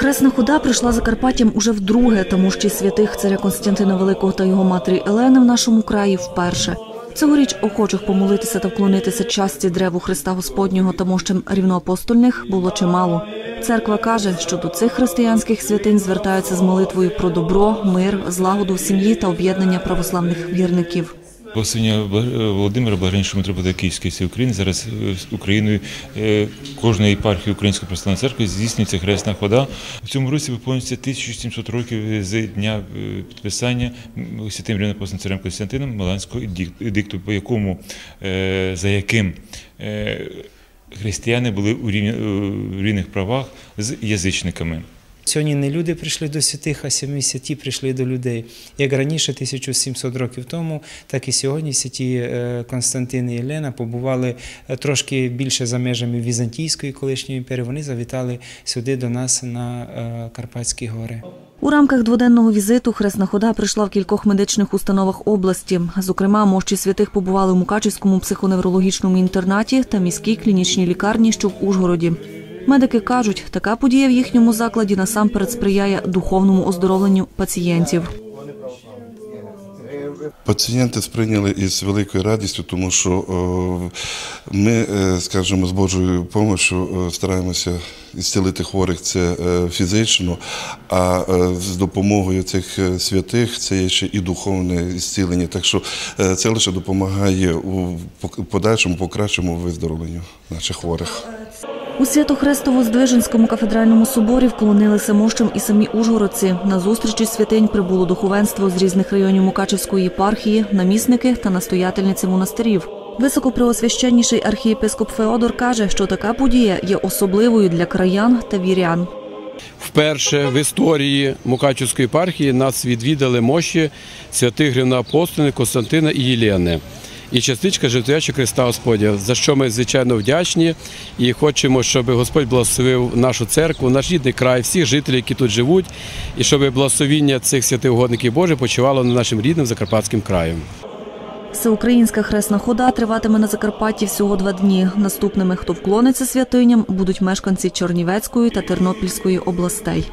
Хресна хода прийшла Закарпаттям уже вдруге, тому що святих царя Константина Великого та його матері Елени в нашому краї вперше. Цьогоріч охочих помолитися та вклонитися часті древу Христа Господнього та мощам рівноапостольних було чимало. Церква каже, що до цих християнських святинь звертаються з молитвою про добро, мир, злагоду в сім'ї та об'єднання православних вірників. Благословення Володимира Багрянського митрополита Київської всієї України зараз е, Україною е, кожної єпархії Української православної церкви здійснюється хресна хода. В цьому році виповнюється 1700 років з дня е, підписання святим рівнопосланим царем Константином Маланського едикту, по якому е, за яким е, християни були у рівних правах з язичниками. Сьогодні не люди прийшли до святих, а самі святі прийшли до людей. Як раніше, 1700 років тому, так і сьогодні святі е, Константин і Єлена побували е, трошки більше за межами Візантійської колишньої імперії. Вони завітали сюди до нас на е, Карпатські гори. У рамках дводенного візиту хресна хода прийшла в кількох медичних установах області. Зокрема, мощі святих побували в Мукачівському психоневрологічному інтернаті та міській клінічній лікарні, що в Ужгороді. Медики кажуть, така подія в їхньому закладі насамперед сприяє духовному оздоровленню пацієнтів. Пацієнти сприйняли із великою радістю, тому що ми, е, скажімо, з Божою допомогою стараємося зцілити хворих це е, фізично, а е, з допомогою цих е, святих це є ще і духовне зцілення. Так що е, це лише допомагає у подальшому покращому виздоровленню наших хворих. У Свято-Хрестово-Здвиженському кафедральному соборі вклонилися мощам і самі ужгородці. На зустрічі святинь прибуло духовенство з різних районів Мукачевської єпархії, намісники та настоятельниці монастирів. Високопреосвященніший архієпископ Феодор каже, що така подія є особливою для краян та вірян. Вперше в історії Мукачівської єпархії нас відвідали мощі святих рівноапостолів Константина і Єлени. І частичка життя Христа Господня, за що ми звичайно вдячні і хочемо, щоб Господь благословив нашу церкву, наш рідний край, всіх жителів, які тут живуть, і щоб благословіння цих святих угодників Божих почувало над нашим рідним Закарпатським краєм. Всеукраїнська хресна хода триватиме на Закарпатті всього два дні. Наступними, хто вклониться святиням, будуть мешканці Чорнівецької та Тернопільської областей.